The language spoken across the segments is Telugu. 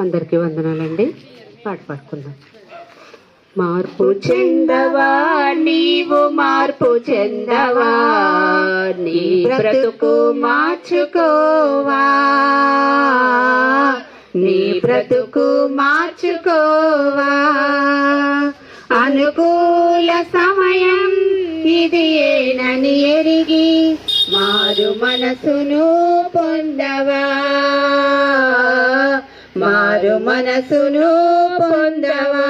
అందరికీ వందనాలండి. పాట పాడుకుందాం. మార్పు చెందవా నీవు మార్పు చెందవా నీ బ్రతుకు మార్చుకోవా నీ బ్రతుకు మార్చుకోవా. అనుకూల సమయం ఇది ఏనని ఎరిగి మారు మనసును పొందవా. మారు మనసును పొందవా?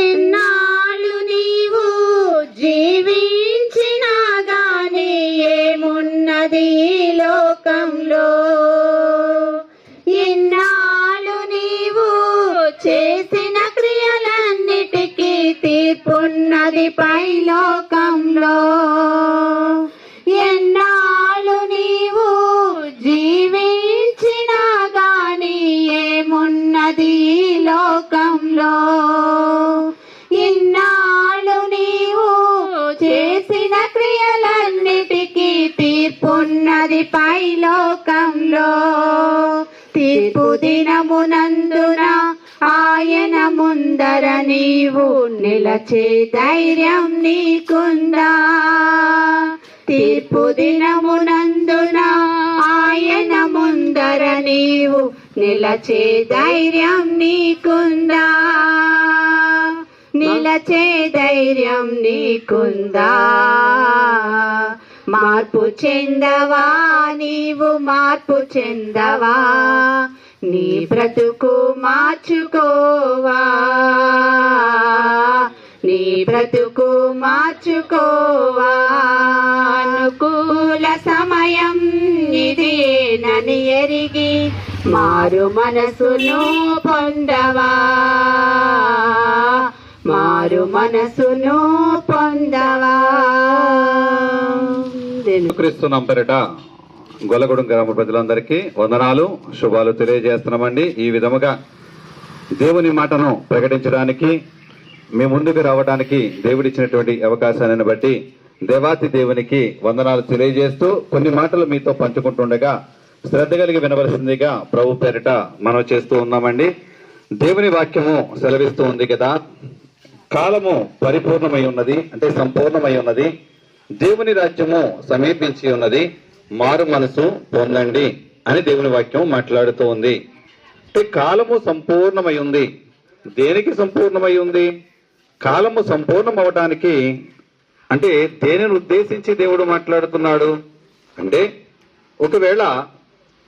ఎన్నాళ్ళు నీవు జీవించినా గాని ఏమున్నది లోకంలో? ఎన్నాళ్ళు నీవు చేసిన క్రియలన్నిటికీ తీర్పున్నది పై లోకంలో ఉన్నది ఈ లోకంలో. ఇన్నాళ్ళు నీవు చేసిన క్రియలన్నిటికీ తీర్పున్నది పై లోకంలో. తీర్పు దినమునందున ఆయన ముందర నీవు నిలచే ధైర్యం నీకుందా? తీర్పు దినమునందున ఆయన ముందర నీవు నిలచే ధైర్యం నీకుందా? నిలచే ధైర్యం నీకుందా? మార్పు చెందవా? నీవు మార్పు చెందవా? నీ బ్రతుకు మార్చుకోవా? నీ బ్రతుకు మార్చుకోవా? అనుకూల సమయం ఇది నని ఎరిగి మారు మనసును పొందవా? మారు మనసును పొందవా? క్రీస్తున్నాం పేరిట గొల్లగూడెం గ్రామ ప్రజలందరికీ వందనాలు శుభాలు తెలియజేస్తున్నామండి. ఈ విధముగా దేవుని మాటను ప్రకటించడానికి మీ ముందుకు రావడానికి దేవుడిచ్చినటువంటి అవకాశాన్ని బట్టి దేవాతి దేవునికి వందనాలు తెలియజేస్తూ కొన్ని మాటలు మీతో పంచుకుంటుండగా శ్రద్ధ కలిగి వినవలసిందిగా ప్రభు పేరిట మనం చేస్తూ ఉన్నామండి. దేవుని వాక్యము సెలవిస్తూ ఉంది కదా. కాలము పరిపూర్ణమై ఉన్నది అంటే సంపూర్ణమై ఉన్నది. దేవుని రాజ్యము సమీపించి ఉన్నది. మారు మనసు పొందండి అని దేవుని వాక్యం మాట్లాడుతూ ఉంది. అంటే కాలము సంపూర్ణమై ఉంది. దేనికి సంపూర్ణమై ఉంది? కాలము సంపూర్ణం అవడానికి అంటే దేనిని ఉద్దేశించి దేవుడు మాట్లాడుతున్నాడు? అంటే ఒకవేళ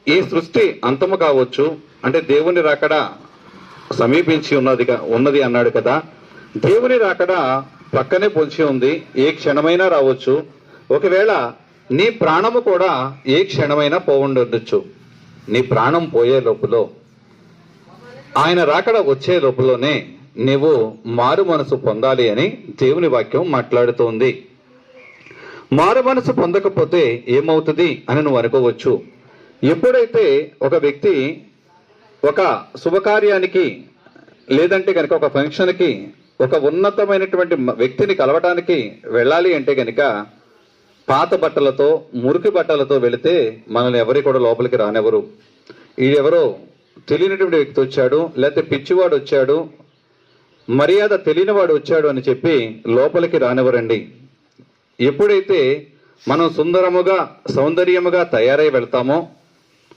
ఈ సృష్టి అంతము కావచ్చు అంటే దేవుని రాకడ సమీపించి ఉన్నది ఉన్నది అన్నాడు కదా. దేవుని రాకడ పక్కనే పొంచి ఉంది ఏ క్షణమైనా రావచ్చు. ఒకవేళ నీ ప్రాణము కూడా ఏ క్షణమైనా పోవుండొచ్చు. నీ ప్రాణం పోయే లోపల ఆయన రాకడ వచ్చే లోపలనే నీవు మారు మనసు పొందాలి అని దేవుని వాక్యం మాట్లాడుతోంది. మారు మనసు పొందకపోతే ఏమవుతుంది అని నువ్వు అనుకోవచ్చు. ఎప్పుడైతే ఒక వ్యక్తి ఒక శుభకార్యానికి లేదంటే కనుక ఒక ఫంక్షన్కి ఒక ఉన్నతమైనటువంటి వ్యక్తిని కలవటానికి వెళ్ళాలి అంటే కనుక పాత బట్టలతో మురికి బట్టలతో వెళితే మనల్ని ఎవరి కూడా లోపలికి రానివ్వరు. ఎవరో తెలియనటువంటి వ్యక్తి వచ్చాడు లేకపోతే పిచ్చివాడు వచ్చాడు మర్యాద తెలియనివాడు వచ్చాడు అని చెప్పి లోపలికి రానివ్వరండి. ఎప్పుడైతే మనం సుందరముగా సౌందర్యముగా తయారై వెళ్తామో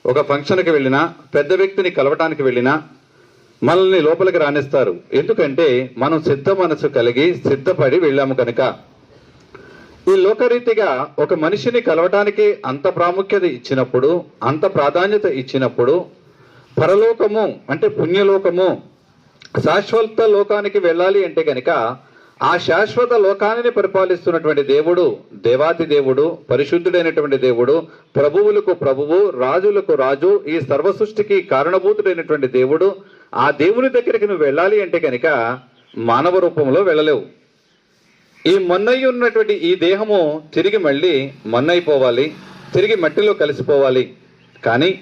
ఒక ఫంక్షన్కి వెళ్ళినా పెద్ద వ్యక్తిని కలవటానికి వెళ్ళినా మనల్ని లోపలికి రాణిస్తారు ఎందుకంటే మనం సిద్ధ మనసు కలిగి సిద్ధపడి వెళ్ళాము కనుక. ఈ లోకరీతిగా ఒక మనిషిని కలవటానికి అంత ప్రాముఖ్యత ఇచ్చినప్పుడు అంత ప్రాధాన్యత ఇచ్చినప్పుడు పరలోకము అంటే పుణ్యలోకము శాశ్వత లోకానికి వెళ్ళాలి అంటే కనుక ఆ శాశ్వత లోకాన్ని పరిపాలిస్తున్నటువంటి దేవుడు దేవాతి దేవుడు పరిశుద్ధుడైనటువంటి దేవుడు ప్రభువులకు ప్రభువు రాజులకు రాజు ఈ సర్వ సృష్టికి కారణభూతుడైనటువంటి దేవుడు ఆ దేవుని దగ్గరికి నువ్వు వెళ్ళాలి అంటే కనుక మానవ రూపంలో వెళ్ళలేవు. ఈ మొన్నై ఉన్నటువంటి ఈ దేహము తిరిగి మళ్ళీ మొన్నైపోవాలి తిరిగి మట్టిలో కలిసిపోవాలి. కానీ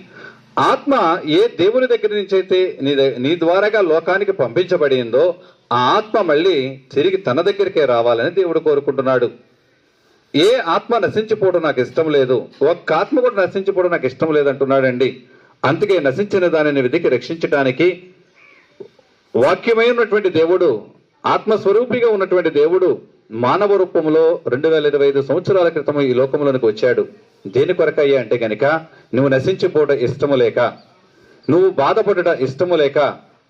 ఆత్మ ఏ దేవుని దగ్గర నుంచి అయితే నీ నీ ద్వారాగా లోకానికి పంపించబడిందో ఆ ఆత్మ మళ్ళీ తిరిగి తన దగ్గరికే రావాలని దేవుడు కోరుకుంటున్నాడు. ఏ ఆత్మ నశించిపోవడం నాకు ఇష్టం లేదు. ఒక్క ఆత్మ కూడా నశించిపోవడం నాకు ఇష్టం లేదంటున్నాడండి. అందుకే నశించిన దానిని విధికి రక్షించటానికి వాక్యమై ఉన్నటువంటి దేవుడు ఆత్మస్వరూపిగా ఉన్నటువంటి దేవుడు మానవ రూపంలో రెండు వేల ఇరవై ఐదు సంవత్సరాల క్రితం ఈ లోకంలోనికి వచ్చాడు. దేని కొరకయ్యా అంటే కనుక నువ్వు నశించిపోవడం ఇష్టము లేక నువ్వు బాధపడట ఇష్టము లేక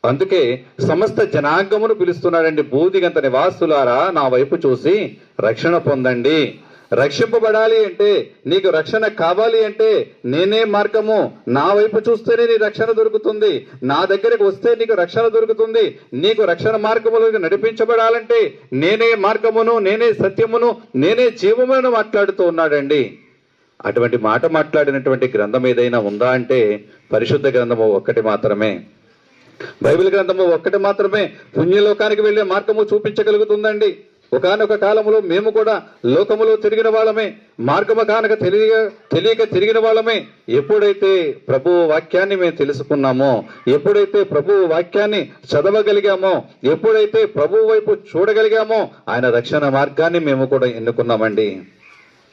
అందుకే సమస్త జనాంగమును పిలుస్తున్నాడండి బూదిగంత నివాసులారా నా వైపు చూసి రక్షణ పొందండి. రక్షింపబడాలి అంటే నీకు రక్షణ కావాలి అంటే నేనే మార్గము. నా వైపు చూస్తేనే నీ రక్షణ దొరుకుతుంది. నా దగ్గరకు వస్తే నీకు రక్షణ దొరుకుతుంది. నీకు రక్షణ మార్గములకు నడిపించబడాలంటే నేనే మార్గమును నేనే సత్యమును నేనే జీవమును మాట్లాడుతూ ఉన్నాడండి. అటువంటి మాట మాట్లాడినటువంటి గ్రంథం ఏదైనా ఉందా అంటే పరిశుద్ధ గ్రంథము ఒక్కటి మాత్రమే. బైబిల్ గ్రంథము ఒక్కటి మాత్రమే పుణ్యలోకానికి వెళ్ళే మార్గము చూపించగలుగుతుందండి. ఒకానొక కాలంలో మేము కూడా లోకములో తిరిగిన వాళ్ళమే మార్గము కానక తెలియ తెలియక తిరిగిన వాళ్ళమే. ఎప్పుడైతే ప్రభు వాక్యాన్ని మేము తెలుసుకున్నామో ఎప్పుడైతే ప్రభు వాక్యాన్ని చదవగలిగామో ఎప్పుడైతే ప్రభు వైపు చూడగలిగామో ఆయన రక్షణ మార్గాన్ని మేము కూడా ఎన్నుకున్నామండి.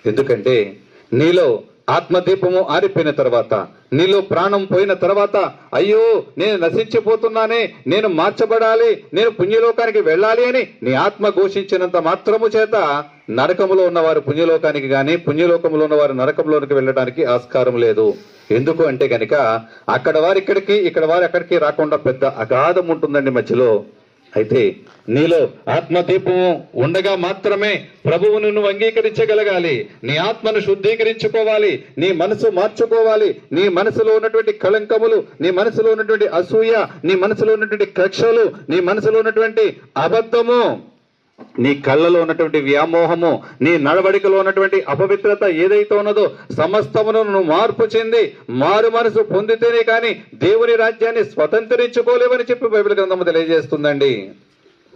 ఎందుకంటే నీలో ఆత్మదీపము ఆరిపోయిన తర్వాత నీలో ప్రాణం పోయిన తర్వాత అయ్యో నేను నశించిపోతున్నానే నేను మార్చబడాలి నేను పుణ్యలోకానికి వెళ్ళాలి అని నీ ఆత్మ ఘోషించినంత మాత్రము చేత నరకములో ఉన్నవారు పుణ్యలోకానికి గాని పుణ్యలోకంలో ఉన్నవారు నరకంలోనికి వెళ్ళడానికి ఆస్కారం లేదు. ఎందుకు అంటే గనక అక్కడ వారు ఇక్కడికి ఇక్కడ వారు అక్కడికి రాకుండా పెద్ద అగాధం ఉంటుందండి మధ్యలో. అయితే నీలో ఆత్మదీపము ఉండగా మాత్రమే ప్రభువును నువ్వు అంగీకరించగలగాలి. నీ ఆత్మను శుద్ధీకరించుకోవాలి. నీ మనసు మార్చుకోవాలి. నీ మనసులో ఉన్నటువంటి కళంకములు నీ మనసులో ఉన్నటువంటి అసూయ నీ మనసులో ఉన్నటువంటి కక్షలు నీ మనసులో ఉన్నటువంటి అబద్ధము. నీ కళ్ళలో ఉన్నటువంటి వ్యామోహము నీ నడవడికలో ఉన్నటువంటి అపవిత్రత ఏదైతే ఉన్నదో సమస్తమును నువ్వు మార్పు చెంది మారు మనసు పొందితేనే కానీ దేవుని రాజ్యాన్ని స్వతంత్రించుకోలేవని చెప్పి బైబిల్ గ్రంథము తెలియజేస్తుందండి.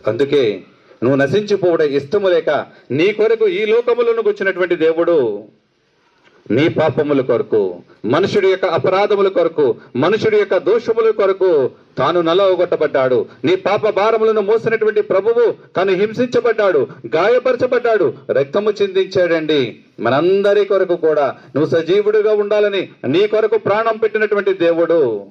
అందుకే నువ్వు నశించిపోవడం ఇష్టము లేక నీ కొరకు ఈ లోకములను కూర్చున్నటువంటి దేవుడు. నీ పాపముల కొరకు మనుషుడి యొక్క అపరాధముల కొరకు మనుషుడి యొక్క దోషముల కొరకు తాను నలవగొట్టబడ్డాడు. నీ పాప భారములను మోసినటువంటి ప్రభువు తను హింసించబడ్డాడు గాయపరచబడ్డాడు రక్తము చిందించాడండి. మనందరి కొరకు కూడా నువ్వు సజీవుడిగా ఉండాలని నీ కొరకు ప్రాణం పెట్టినటువంటి దేవుడు.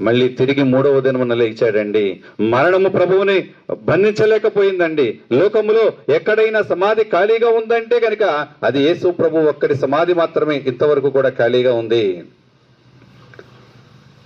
మళ్ళీ తిరిగి మూడవ దినమున లేచాడండి. మరణము ప్రభువుని బంధించలేకపోయిందండి. లోకములో ఎక్కడైనా సమాధి ఖాళీగా ఉందంటే కనుక అది యేసు ప్రభు ఒక్కడి సమాధి మాత్రమే. ఇంతవరకు కూడా ఖాళీగా ఉంది.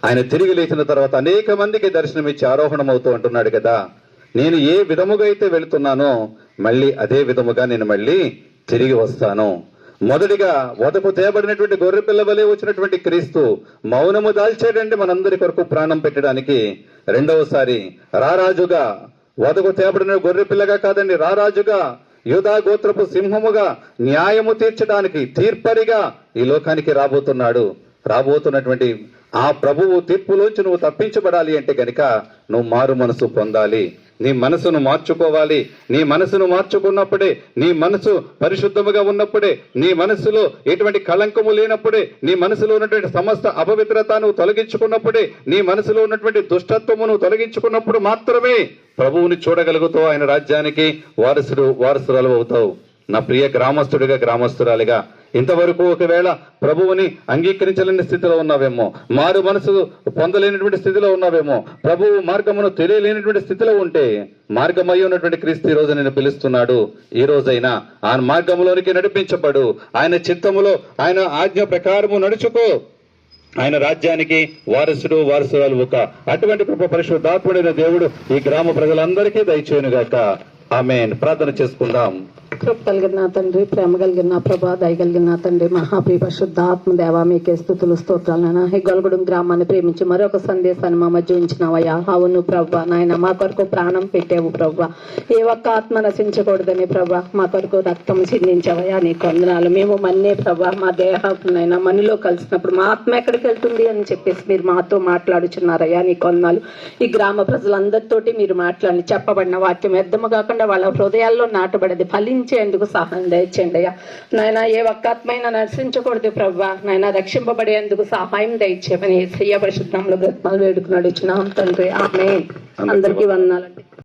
ఆయన తిరిగి లేచిన తర్వాత అనేక మందికి దర్శనమిచ్చి ఆరోహణం అవుతూ అంటున్నాడు కదా. నేను ఏ విధముగా అయితే వెళుతున్నానో మళ్ళీ అదే విధముగా నేను మళ్ళీ తిరిగి వస్తాను. మొదటిగా వదపు తేబడినటువంటి గొర్రె పిల్ల వలె వచ్చినటువంటి క్రీస్తు మౌనము దాల్చాడండి మనందరి కొరకు ప్రాణం పెట్టడానికి. రెండవసారి రారాజుగా వదకు తేబడిన గొర్రె పిల్లగా కాదండి రారాజుగా యూదా గోత్రపు సింహముగా న్యాయము తీర్చడానికి తీర్పరిగా ఈ లోకానికి రాబోతున్నాడు. రాబోతున్నటువంటి ఆ ప్రభువు తీర్పులోంచి నువ్వు తప్పించబడాలి అంటే గనుక నువ్వు మారు మనసు పొందాలి. నీ మనసును మార్చుకోవాలి. నీ మనసును మార్చుకున్నప్పుడే నీ మనసు పరిశుద్ధముగా ఉన్నప్పుడే నీ మనసులో ఎటువంటి కళంకము లేనప్పుడే నీ మనసులో ఉన్నటువంటి సమస్త అపవిత్రతను తొలగించుకున్నప్పుడే నీ మనసులో ఉన్నటువంటి దుష్టత్వమును తొలగించుకున్నప్పుడు మాత్రమే ప్రభువుని చూడగలుగుతావు. ఆయన రాజ్యానికి వారసుడు వారసురాలు అవుతావు. నా ప్రియ గ్రామస్తుడిగా గ్రామస్తురాలిగా ఇంతవరకు ఒకవేళ ప్రభువుని అంగీకరించలేని స్థితిలో ఉన్నావేమో మారు మనసు పొందలేనటువంటి స్థితిలో ఉన్నావేమో ప్రభువు మార్గమును తెలియలేనటువంటి స్థితిలో ఉంటే మార్గమై ఉన్నటువంటి క్రీస్తు రోజు నేను పిలుస్తున్నాడు. ఈ రోజైనా ఆయన మార్గంలోనికి నడిపించబడు. ఆయన చిత్తములో ఆయన ఆజ్ఞ ప్రకారము నడుచుకో. ఆయన రాజ్యానికి వారసుడు వారసురాలు ఒక అటువంటి కృప పరిశుద్ధాత్ముడైన దేవుడు ఈ గ్రామ ప్రజలందరికీ దయచేయునుగాక. ఆమెన్. ప్రార్థన చేసుకుందాం. కృప కలిగిన నా తండ్రి ప్రేమ కలిగిన నా ప్రభా దయ కలిగిన నా తండ్రి మహాప్రియ పరిశుద్ధాత్మ దేవా మీకే స్థుతులు స్తోత్రాలైనా ఈ గొలగూడెం గ్రామాన్ని ప్రేమించి మరొక సందేశాన్ని మా మధ్య ఉంచినావయ్యా. అవును ప్రభా నాయన మా కొరకు ప్రాణం పెట్టావు ప్రభా. ఏ ఒక్క ఆత్మ నశించకూడదని ప్రభా మా కొరకు రక్తం చిందించవయ్యా. నీ కొందనాలు మేము మన్నే ప్రభా మా దేహాలైనా మనలో కలిసినప్పుడు మా ఆత్మ ఎక్కడికి వెళ్తుంది అని చెప్పేసి మీరు మాతో మాట్లాడుచున్నారయ్యా. నీ కొందనాలు ఈ గ్రామ ప్రజలందరితోటి మీరు మాట్లాడి చెప్పబడిన వాక్యం వ్యర్థము కాకుండా వాళ్ళ హృదయాల్లో నాటబడది ఫలించేందుకు సహాయం దయచేయండి అయ్యా. నాయన ఏ ఒక్క ఆత్మైన నశించకూడదు ప్రవ్వా. నాయన రక్షింపబడేందుకు సహాయం దయచేయమని సయ్య పరిశుద్ధంలో బ్రతమాలు వేడుకున్నాడు ఇచ్చిన తండ్రి. ఆమె అందరికీ వందనాలండి.